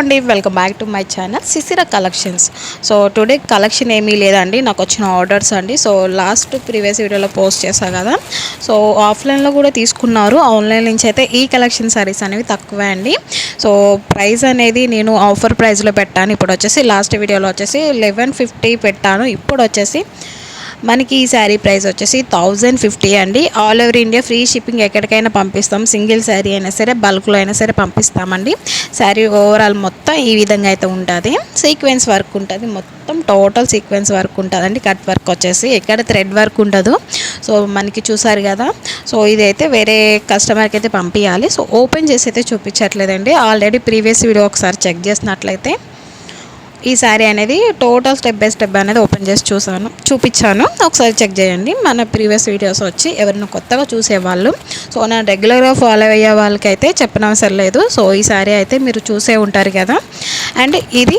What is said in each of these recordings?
అండి welcome back to my channel Sisira collections so today collection ఏమీ లేదండి నాకు వచ్చిన ఆర్డర్స్ అండి. సో లాస్ట్ ప్రీవియస్ వీడియోలో పోస్ట్ చేశాను కదా. సో ఆఫ్లైన్లో కూడా తీసుకున్నారు. ఆన్లైన్ నుంచి అయితే ఈ కలెక్షన్ సారీస్ అనేవి తక్కువే అండి. సో ప్రైస్ అనేది నేను ఆఫర్ ప్రైస్లో పెట్టాను. ఇప్పుడు వచ్చేసి లాస్ట్ వీడియోలో వచ్చేసి లెవెన్ ఫిఫ్టీ పెట్టాను. ఇప్పుడు వచ్చేసి మనకి ఈ శారీ ప్రైస్ వచ్చేసి థౌజండ్ ఫిఫ్టీ అండి. All over India free shipping ఎక్కడికైనా పంపిస్తాం. సింగిల్ శారీ అయినా సరే బల్క్లో అయినా సరే పంపిస్తామండి. శారీ ఓవరాల్ మొత్తం ఈ విధంగా అయితే ఉంటుంది. సీక్వెన్స్ వర్క్ ఉంటుంది. మొత్తం టోటల్ సీక్వెన్స్ వర్క్ ఉంటుందండి. కట్ వర్క్ వచ్చేసి ఎక్కడ థ్రెడ్ వర్క్ ఉండదు. సో మనకి చూసారు కదా. సో ఇదైతే వేరే కస్టమర్కి అయితే పంపించాలి సో ఓపెన్ చేసి అయితే చూపించట్లేదండి. ఆల్రెడీ ప్రీవియస్ వీడియో ఒకసారి చెక్ చేసినట్లయితే. ఈ శారీ అనేది టోటల్ స్టెప్ బై స్టెప్ అనేది ఓపెన్ చేసి చూసాను చూపించాను. ఒకసారి చెక్ చేయండి. మన ప్రీవియస్ వీడియోస్ వచ్చి ఎవరైనా కొత్తగా చూసేవాళ్ళు సో నా రెగ్యులర్గా ఫాలో అయ్యే వాళ్ళకైతే చెప్పనవసరం లేదు. సో ఈ శారీ అయితే మీరు చూసే ఉంటారు కదా. అండ్ ఇది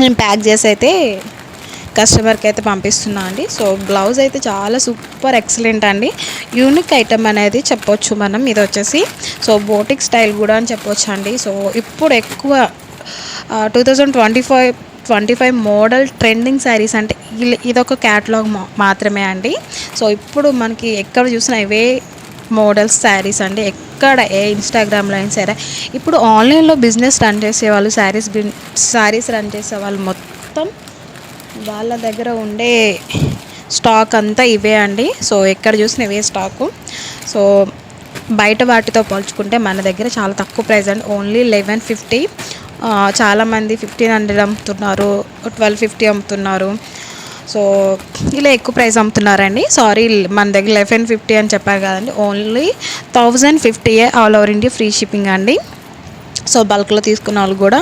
నేను ప్యాక్ చేసి అయితే కస్టమర్కి అయితే పంపిస్తున్నా అండి. సో బ్లౌజ్ అయితే చాలా సూపర్ ఎక్సలెంట్ అండి. యూనిక్ ఐటమ్ అనేది చెప్పొచ్చు మనం. ఇది వచ్చేసి సో బోటిక్ స్టైల్ కూడా అని చెప్పొచ్చు అండి. సో ఇప్పుడు ఎక్కువ two thousand twenty five twenty five model trending saris అంటే ఇదొక క్యాటలాగ్ మాత్రమే అండి. సో ఇప్పుడు మనకి ఎక్కడ చూసినా ఇవే మోడల్స్ శారీస్ అండి. ఎక్కడ ఏ ఇన్స్టాగ్రామ్లో అయినా సరే. ఇప్పుడు ఆన్లైన్లో బిజినెస్ రన్ చేసే వాళ్ళు శారీస్ శారీస్ రన్ చేసే వాళ్ళు మొత్తం వాళ్ళ దగ్గర ఉండే స్టాక్ అంతా ఇవే అండి. సో ఎక్కడ చూసినా ఇవే స్టాకు సో బయట వాటితో పోల్చుకుంటే మన దగ్గర చాలా తక్కువ ప్రైస్ అండి. ఓన్లీ లెవెన్ ఫిఫ్టీ చాలామంది ఫిఫ్టీన్ హండ్రెడ్ అమ్ముతున్నారు ట్వెల్వ్ ఫిఫ్టీ అమ్ముతున్నారు. సో ఇలా ఎక్కువ ప్రైస్ అమ్ముతున్నారండి. సారీ మన దగ్గర లెవెన్ ఫిఫ్టీ అని చెప్పారు కదండి. Only thousand ఫిఫ్టీయే all over India free shipping అండి. సో బల్క్లో తీసుకున్న వాళ్ళు కూడా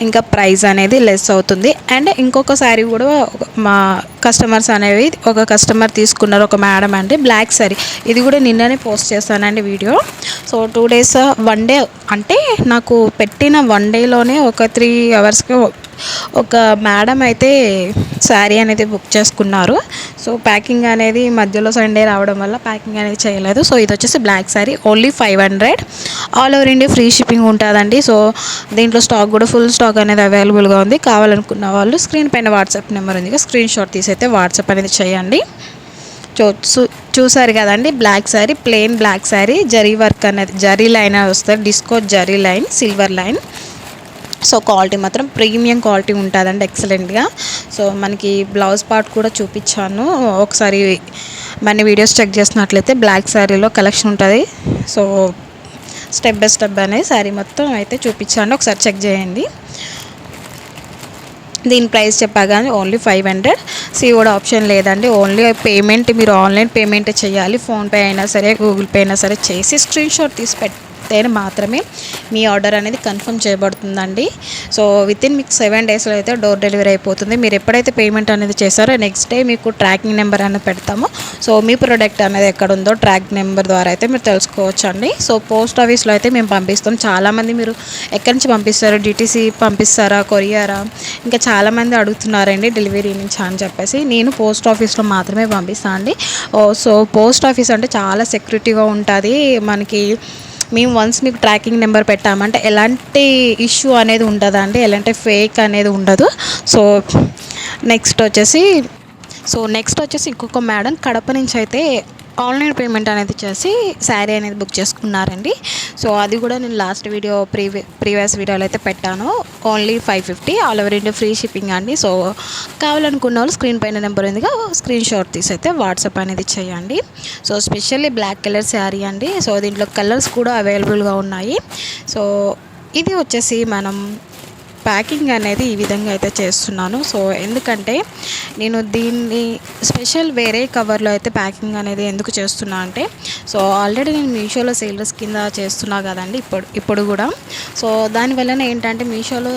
ఇంకా ప్రైస్ అనేది లెస్ అవుతుంది. అండ్ ఇంకొక శారీ కూడా మా కస్టమర్స్ అనేవి ఒక కస్టమర్ తీసుకున్నారు ఒక మేడం అండి బ్లాక్ శారీ. ఇది కూడా నిన్ననే పోస్ట్ చేస్తానండి video. So two days one day అంటే నాకు పెట్టిన వన్ డేలోనే ఒక త్రీ అవర్స్కి ఒక మేడం అయితే శారీ అనేది బుక్ చేసుకున్నారు. సో ప్యాకింగ్ అనేది మధ్యలో సండే రావడం వల్ల ప్యాకింగ్ అనేది చేయలేదు. సో ఇది వచ్చేసి black sari. Only five hundred all over India free shipping ఉంటుందండి. సో దీంట్లో స్టాక్ కూడా ఫుల్ స్టాక్ అనేది అవైలబుల్గా ఉంది. కావాలనుకున్న వాళ్ళు స్క్రీన్ పైన వాట్సాప్ నెంబర్ ఉంది స్క్రీన్ షాట్ తీసి అయితే వాట్సాప్ అనేది చేయండి. చూ చూ- చూసారు కదండి black sari plain black sari zari work అనేది జరీ లైన్ వస్తుంది. Disco zari line silver line. So quality మాత్రం ప్రీమియం క్వాలిటీ ఉంటుందండి ఎక్సలెంట్గా. సో మనకి బ్లౌజ్ పార్ట్ కూడా చూపించాను. ఒకసారి మన వీడియోస్ చెక్ చేసినట్లయితే బ్లాక్ శారీలో కలెక్షన్ ఉంటుంది. సో స్టెప్ బై స్టెప్ అనే శారీ మొత్తం అయితే చూపించాను. ఒకసారి చెక్ చేయండి. దీని ప్రైస్ చెప్పా కానీ ఓన్లీ ఫైవ్ హండ్రెడ్. కూడా ఆప్షన్ లేదండి. ఓన్లీ పేమెంట్ మీరు ఆన్లైన్ పేమెంట్ చేయాలి. ఫోన్పే అయినా సరే గూగుల్ పే అయినా సరే చేసి స్క్రీన్ షాట్ తీసి అయితేనే మాత్రమే మీ ఆర్డర్ అనేది కన్ఫర్మ్ చేయబడుతుందండి. సో విత్ ఇన్ మీకు సెవెన్ డేస్లో అయితే డోర్ డెలివరీ అయిపోతుంది. మీరు ఎప్పుడైతే పేమెంట్ అనేది చేశారో నెక్స్ట్ డే మీకు ట్రాకింగ్ నెంబర్ అనేది పెడతాము. సో మీ ప్రోడక్ట్ అనేది ఎక్కడ ఉందో ట్రాక్ నెంబర్ ద్వారా అయితే మీరు తెలుసుకోవచ్చు అండి సో పోస్ట్ ఆఫీస్లో అయితే మేము పంపిస్తాం. చాలామంది మీరు ఎక్కడి నుంచి పంపిస్తారు డిటీసీ పంపిస్తారా కొరియరా? ఇంకా చాలామంది అడుగుతున్నారండి డెలివరీ నుంచి అని చెప్పేసి. నేను పోస్ట్ ఆఫీస్లో మాత్రమే పంపిస్తాను అండి సో పోస్ట్ ఆఫీస్ అంటే చాలా సెక్యూరిటీగా ఉంటుంది. మనకి మేము వన్స్ మీకు ట్రాకింగ్ నెంబర్ పెట్టామంటే ఎలాంటి ఇష్యూ అనేది ఉండదండి ఎలాంటి ఫేక్ అనేది ఉండదు. సో నెక్స్ట్ వచ్చేసి సో నెక్స్ట్ వచ్చేసి ఇంకొక మేడం కడప నుంచి అయితే ఆన్లైన్ పేమెంట్ అనేది చేసి శారీ అనేది బుక్ చేసుకున్నారండి. సో అది కూడా నేను లాస్ట్ వీడియో ప్రీవి ప్రీవియస్ వీడియోలో అయితే పెట్టాను. Only five fifty all over India free shipping అండి. సో కావాలనుకున్న వాళ్ళు స్క్రీన్ పైన నెంబర్ ఉందిగా స్క్రీన్ షాట్ తీసి అయితే వాట్సాప్ అనేది చేయండి. So specially black colour sari అండి. సో దీంట్లో కలర్స్ కూడా అవైలబుల్గా ఉన్నాయి. సో ఇది వచ్చేసి మనం ప్యాకింగ్ అనేది ఈ విధంగా అయితే చేస్తున్నాను. సో ఎందుకంటే నేను దీన్ని స్పెషల్ వేరే కవర్లో అయితే ప్యాకింగ్ అనేది ఎందుకు చేస్తున్నా అంటే సో ఆల్రెడీ నేను మీషోలో సేల్స్ కింద చేస్తున్నా కదండి ఇప్పుడు ఇప్పుడు కూడా. సో దానివలన ఏంటంటే మీషోలో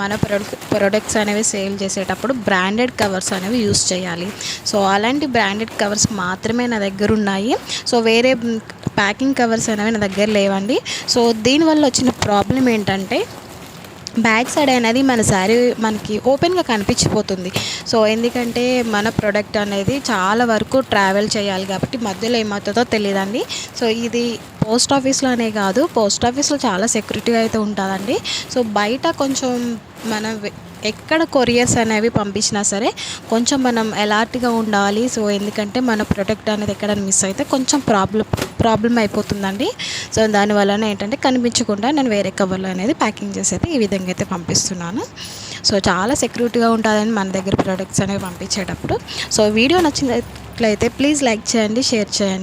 మన ప్రొడక్ట్ ప్రొడక్ట్స్ అనేవి సేల్ చేసేటప్పుడు బ్రాండెడ్ కవర్స్ అనేవి యూస్ చేయాలి. సో అలాంటి బ్రాండెడ్ కవర్స్ మాత్రమే నా దగ్గర ఉన్నాయి. సో వేరే ప్యాకింగ్ కవర్స్ అనేవి నా దగ్గర లేవండి. సో దీనివల్ల వచ్చిన ప్రాబ్లం ఏంటంటే బ్యాక్ సైడ్ అనేది మన శారీ మనకి ఓపెన్గా కనిపించిపోతుంది. సో ఎందుకంటే మన ప్రోడక్ట్ అనేది చాలా వరకు ట్రావెల్ చేయాలి కాబట్టి మధ్యలో ఏమవుతుందో తెలియదండి. సో ఇది పోస్ట్ ఆఫీస్లోనే కాదు పోస్ట్ ఆఫీస్లో చాలా సెక్యూరిటీ అయితే ఉంటుందండి. సో బయట కొంచెం మనం ఎక్కడ కొరియర్స్ అనేవి పంపించినా సరే కొంచెం మనం అలర్ట్గా ఉండాలి. సో ఎందుకంటే మన ప్రొడక్ట్ అనేది ఎక్కడ మిస్ అయితే కొంచెం ప్రాబ్లం ప్రాబ్లం అయిపోతుందండి. సో దానివల్లనే ఏంటంటే కనిపించకుండా నేను వేరే కవర్లో అనేది ప్యాకింగ్ చేసి అయితే ఈ విధంగా అయితే పంపిస్తున్నాను. సో చాలా సెక్యూరిటీగా ఉంటుందని మన దగ్గర ప్రొడక్ట్స్ అనేవి పంపించేటప్పుడు. సో వీడియో నచ్చినట్లయితే ప్లీజ్ లైక్ చేయండి షేర్ చేయండి.